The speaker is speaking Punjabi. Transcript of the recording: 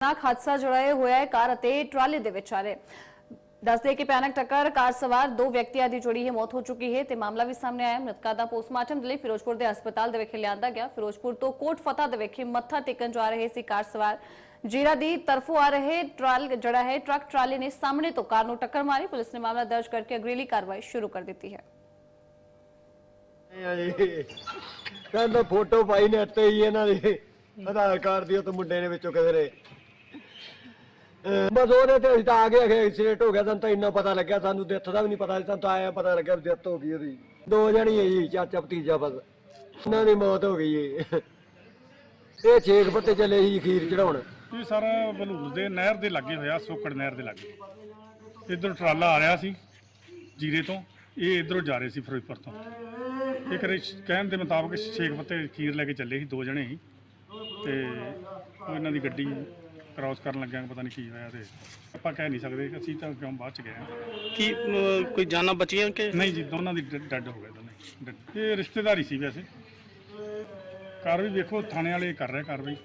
ਖਤਰਨਾਕ ਹਾਦਸਾ ਜੁੜਾਇਆ ਹੋਇਆ ਹੈ, ਕਾਰ ਅਤੇ ਟਰਾਲੇ ਦੇ ਵਿਚਾਲੇ ਦੱਸਦੇ ਕਿ ਭਿਆਨਕ ਟੱਕਰ, ਕਾਰ ਸਵਾਰ ਦੋ ਵਿਅਕਤੀਆਂ ਦੀ ਜੁੜੀ ਹੈ ਮੌਤ ਹੋ ਚੁੱਕੀ ਹੈ ਤੇ ਮਾਮਲਾ ਵੀ ਸਾਹਮਣੇ ਆਇਆ। ਹੈ। ਦਾ ਪੋਸਟਮਾਰਟਮ ਲਈ ਫਿਰੋਜ਼ਪੁਰ ਦੇ ਹਸਪਤਾਲ ਦੇ ਵਿਖੇ ਲਿਆਂਦਾ ਗਿਆ। ਫਿਰੋਜ਼ਪੁਰ ਤੋਂ ਕੋਟ ਫਤਿਹ ਦੇ ਵਿਖੇ ਮੱਥਾ ਟੇਕਣ ਜਾ ਰਹੇ ਸੀ ਕਾਰ ਸਵਾਰ। ਜੀਰਾ ਦੀ ਤਰਫੋਂ ਆ ਰਹੇ ਟਰਾਲ ਜਿਹੜਾ ਹੈ, ਟਰੱਕ ਟਰਾਲੇ ਨੇ ਸਾਹਮਣੇ ਤੋਂ ਕਾਰ ਨੂੰ ਟੱਕਰ ਮਾਰੀ। ਪੁਲਿਸ ਨੇ ਮਾਮਲਾ ਦਰਜ ਕਰਕੇ ਅਗਲੇਰੀ ਕਾਰਵਾਈ ਸ਼ੁਰੂ ਕਰ ਦਿੱਤੀ ਹੈ। ਕਹਿੰਦਾ ਫੋਟੋ ਪਾਈ ਨੇ ਉੱਤੇ ਹੀ ਇਹਨਾਂ ਦੀ। ਆਧਾਰ ਕਾਰਡ ਦੀ ਉਹ ਮੁੰਡੇ ਨੇ ਵਿੱਚੋਂ ਕਿਸੇ ਨੇ। ਬਸ ਉਹਦੇ ਤੇ ਅਸੀਂ ਤਾਂ ਆ ਗਏ ਐਕਸੀਡੈਂਟ ਹੋ ਗਿਆ, ਸਾਨੂੰ ਤਾਂ ਇੰਨਾ ਪਤਾ ਲੱਗਿਆ, ਸਾਨੂੰ ਡੈਥ ਦਾ ਵੀ ਨਹੀਂ ਪਤਾ ਸੀ ਸਾਨੂੰ ਤਾਂ ਆਇਆ ਪਤਾ ਲੱਗਿਆ ਡੈਥ ਹੋ ਗਈ ਉਹਦੀ। ਦੋ ਜਣੀ ਹੈ ਜੀ, ਚਾਚਾ ਭਤੀਜਾ ਬਸ। ਉਹਨਾਂ ਦੀ ਮੌਤ ਹੋ ਗਈ ਏ। ਇਹ ਛੇਕ ਪੱਤੇ ਚੱਲੇ ਸੀ ਖੀਰ ਚੜਾਉਣ। ਇਹ ਸਾਰਾ ਬਲੂਰ ਦੇ ਨਹਿਰ ਦੇ ਲੱਗੇ ਹੋਇਆ, ਸੋਕੜ ਨਹਿਰ ਦੇ ਲੱਗੇ। ਇਧਰ ਟਰਾਲਾ ਆ ਰਿਹਾ ਸੀ, ਜੀਰੇ ਤੋਂ। ਇਹ ਇਧਰੋਂ ਜਾ ਰਹੇ ਸੀ ਫਿਰੋਜ਼ਪੁਰ ਤੋਂ। ਇਹ ਕਰੇ ਕਹਿਣ ਦੇ ਮੁਤਾਬਕ ਸ਼ੇਖ ਪੱਤੇ ਖੀਰ ਲੈ ਕੇ ਚੱਲੇ ਸੀ, ਦੋ ਜਣੇ ਸੀ ਤੇ ਉਹ ਇਹਨਾਂ ਦੀ ਗੱਡੀ ਕ੍ਰਾਸ ਕਰਨ ਲੱਗਿਆ ਪਤਾ ਨਹੀਂ ਕੀ ਹੋਇਆ ਤੇ ਆਪਾਂ ਕਹਿ ਨਹੀਂ ਸਕਦੇ ਅਸੀਂ ਤਾਂ ਕਿਉਂ ਬਾਅਦ ਚ ਗਏ ਹਾਂ। ਕੀ ਅਮ, ਕੋਈ ਜਾਨਾਂ ਬਚੀਆਂ ਕਿ ਨਹੀਂ ਜੀ ਦੋਨਾਂ ਦੀ ਡੈੱਡ ਹੋ ਗਏ ਦੋਨੇ। ਇਹ ਰਿਸ਼ਤੇਦਾਰੀ ਸੀ ਵੈਸੇ ਕਾਰਵਾਈ ਵੇਖੋ ਥਾਣੇ ਵਾਲੇ ਕਰ ਰਹੇ ਕਾਰਵਾਈ